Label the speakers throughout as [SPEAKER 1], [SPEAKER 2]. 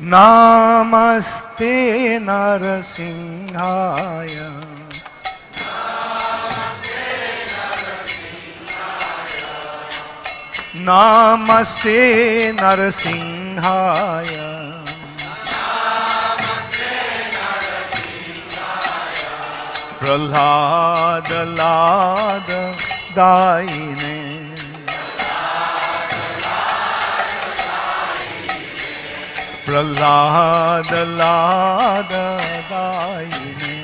[SPEAKER 1] નામસ્તે નરસિંહાય નામસ્તે નરસિંહાય પ્રહલાદ લાદ દાયને प्रह्लाद लाद दायिने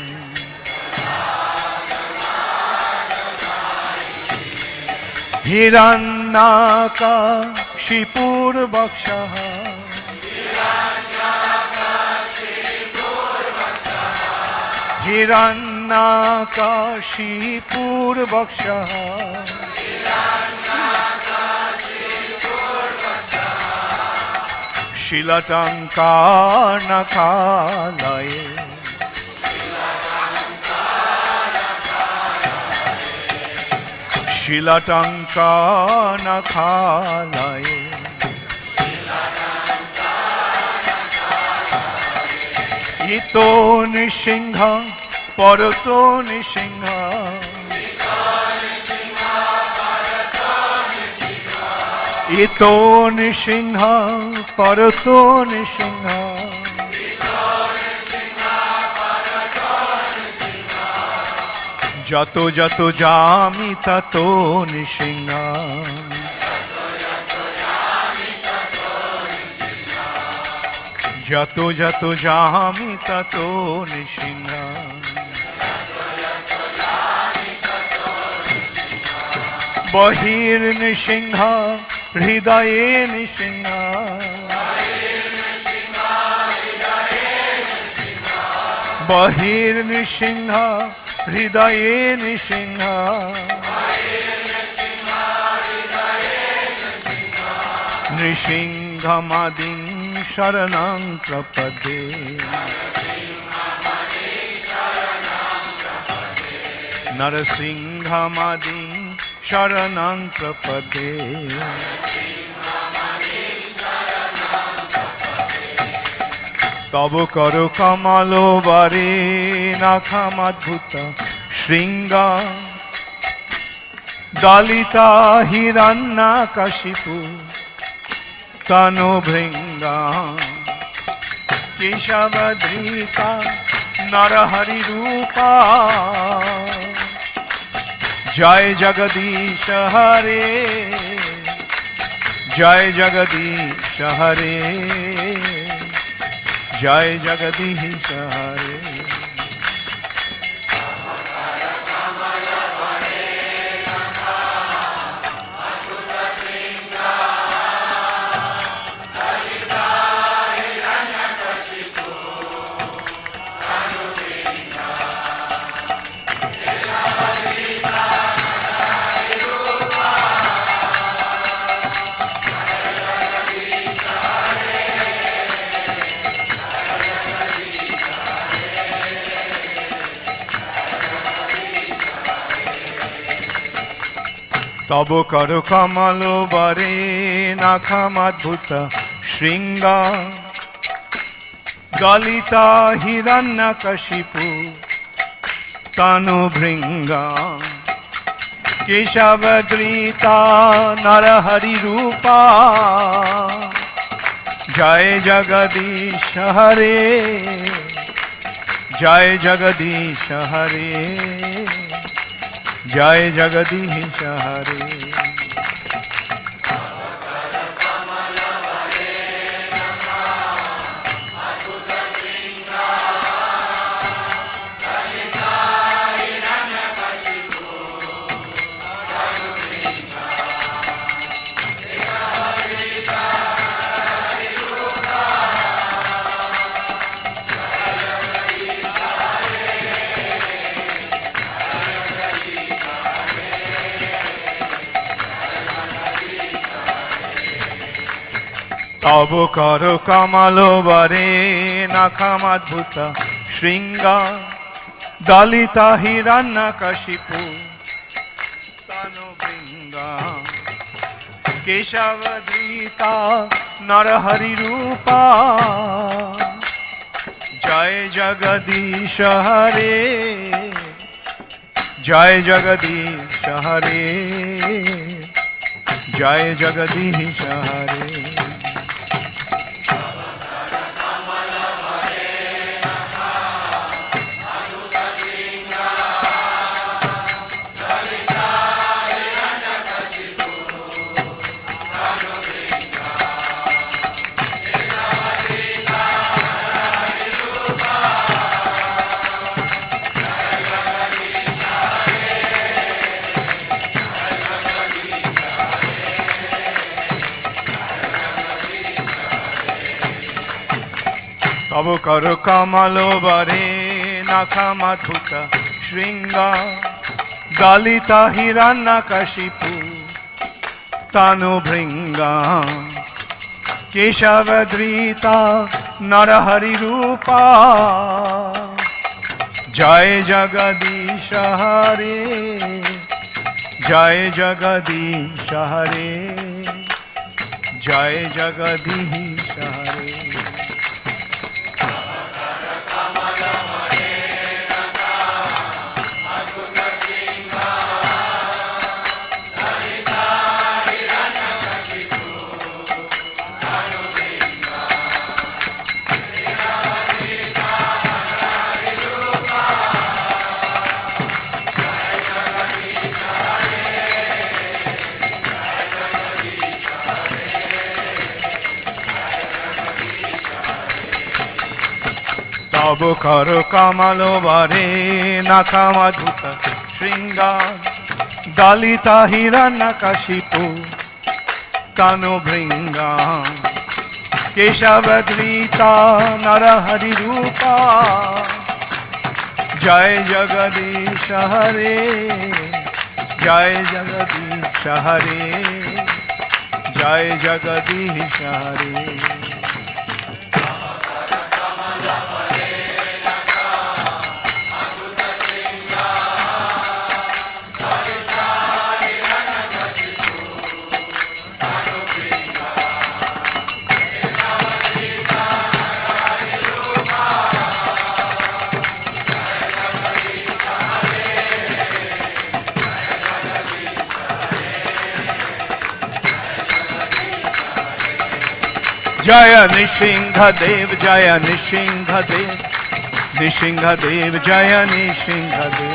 [SPEAKER 1] শিলাটঙ্কানকালয়ে শিলাটঙ্কানকালয়ে ইতো নৃসিংহ পরতো নৃসিংহ ইতো নৃসিংহ পরতো নৃসিংহ যত যত যামি তত নৃসিংহ যত যত যামি তত নৃসিংহ বহির নৃসিংহ হৃদয়ে নৃসিংহ বহির নৃসিংহ হৃদয়ে নৃসিংহ নৃসিংহমাদিং শরণং প্রপদে নরসিংহমাদিং শরণং তব কর কমল বারে নাখামাদ্ভুত শৃঙ্গ। দলিতা হিরণ্যকশিপু তনু ভৃঙ্গা কেশবদ্রীতা নরহরি রূপা। জয় জগদীশ হরে। জয় জগদীশ হরে। জয় জগদীশ হরে তব কর কমল বরে নাখামাদ্ভুত শৃঙ্গ। গলিতা হিরণ্যকশিপু তনু ভৃঙ্গ কেশবদ্রীতা নরহরি রূপা। জয় জগদীশ হরে। জয় জগদীশ হরে। জয় জগদীশ হরে তব কর কমল বরে নাখামাদ্ভুত শৃঙ্গ দলিতা হিরণ্য কশিপু তনু বৃঙ্গা কেশবদীতা নরহরি রূপা। জগদীশ হরে, জয় জগদীশ হরে, জয় জগদীশ হরে। তব কর কমল বরে নাখা মাধুত শৃঙ্গা। গালিতা হিরণ্য কশিপু তানু ভৃঙ্গা। কেশবদ্রীতা নরহরি রূপা। জয় জগদীশ হরে, জয় জগদীশ হরে, জয় জগদীশ হরে। তব কর কমল বরে, নাকা মাধুত শৃঙ্গার। দালিতা হিরণ্য কশিপু তনু ভৃঙ্গা। কেশবদ্রীতা নরহরি রূপা। জয় জগদীশ হরে, জয় জগদীশ হরে, জয় জগদীশ হরে। জয় নৃসিংহ দেব জয় নৃসিংহ দেব নৃসিংহ দেব জয় নৃসিংহ দেব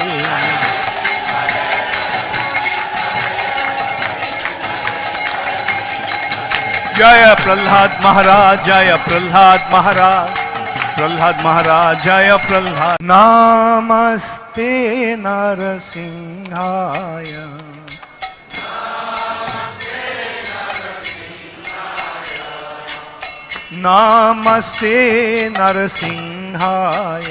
[SPEAKER 1] জয় প্রহ্লাদ মহারাজ জয় প্রহ্লাদ মহারাজ প্রহ্লাদ মহারাজ জয় প্রহ্লাদ নামস্তে নরসিংহায় नमस्ते नरसिंहाय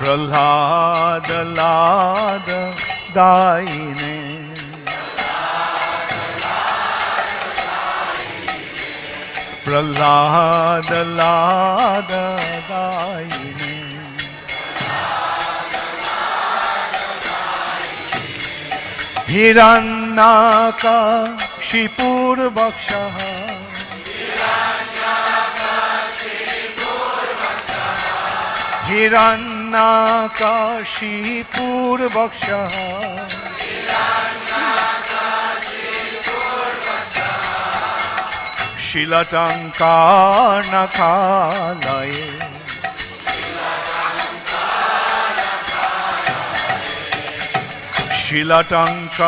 [SPEAKER 1] प्रह्लाद लाद दायिने प्रह्लाद लाद दायिने হিরণ্যাকাশিপূর্বক্ষः হিরণ্যাকাশিপূর্বক্ষः শিলটঙ্কানকালয়ে শিলটঙ্কানখালয়ে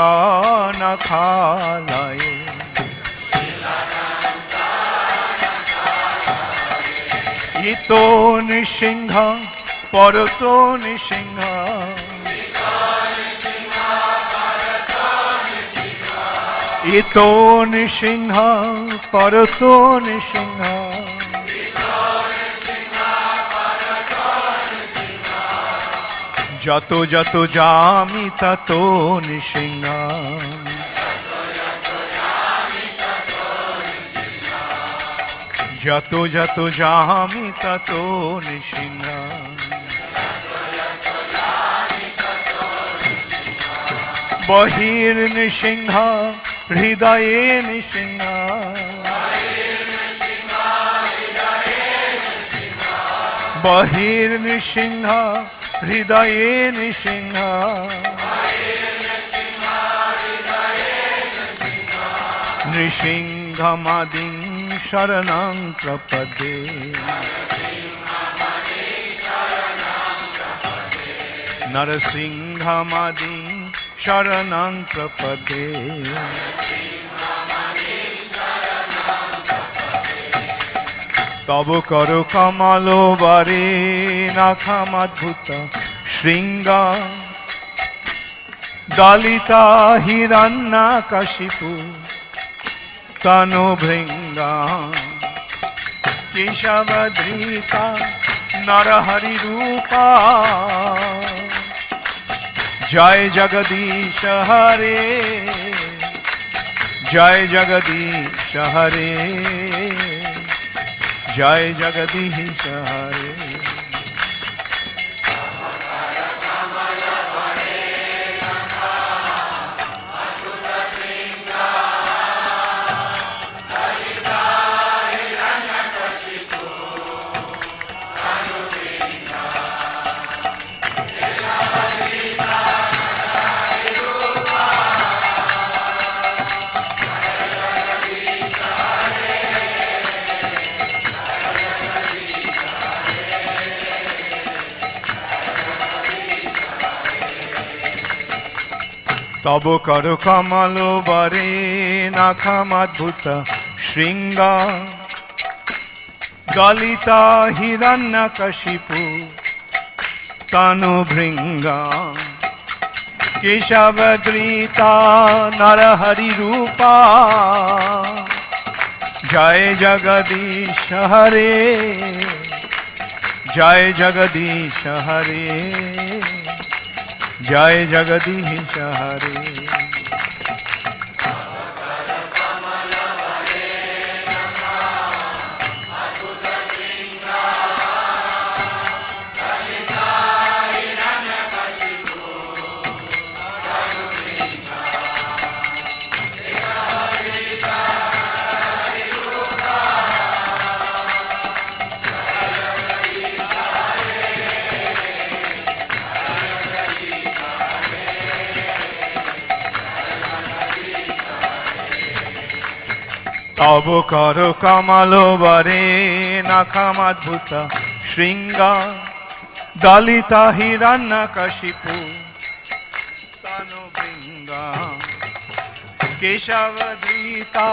[SPEAKER 1] ইতো নৃসিংহ পরত নৃসিংহ ইতো নৃসিংহ পরত নৃসিংহ যত যত যামি তত নিসিংহা যত যত জামি তত নিসিংহা বহির নিসিংহা হৃদয়ে নিসিংহা বহির নৃসিংহা হৃদয়ে নৃসিংহ। নৃসিংহমাদিং শরণং প্রপদে। নরসিংহমাদিং শরণং প্রপদে। তব কর কমল বারে নাখামাদ্ভুত শৃঙ্গ। দলিতা হিরণ্যা কাশিপু তনু ভৃঙ্গা। কেশবধৃতা নরহরি রূপা। জয় জগদীশ হরে, জয় জগদীশ হরে। জয় জগদীশ হরে তব কর কমল বরে নাখামাদ্ভুত শৃঙ্গ। দলিতা হিরণ্য কশিপু তনু ভৃঙ্গা। কেশবদ্রীতা নরহরি রূপা। জয় জগদীশ হরে, জয় জগদীশ হরে। জয় জগদীশ হরে তব কর কমল বরে নাখামাদ্ভুত শৃঙ্গ। দলিতা হিরণ্য কশিপু তনু বৃঙ্গা কেশবধৃতা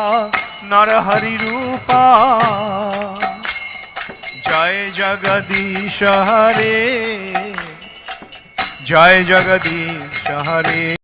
[SPEAKER 1] নরহরি রূপা। জয় জগদীশ হরে। জয় জগদীশ হরে।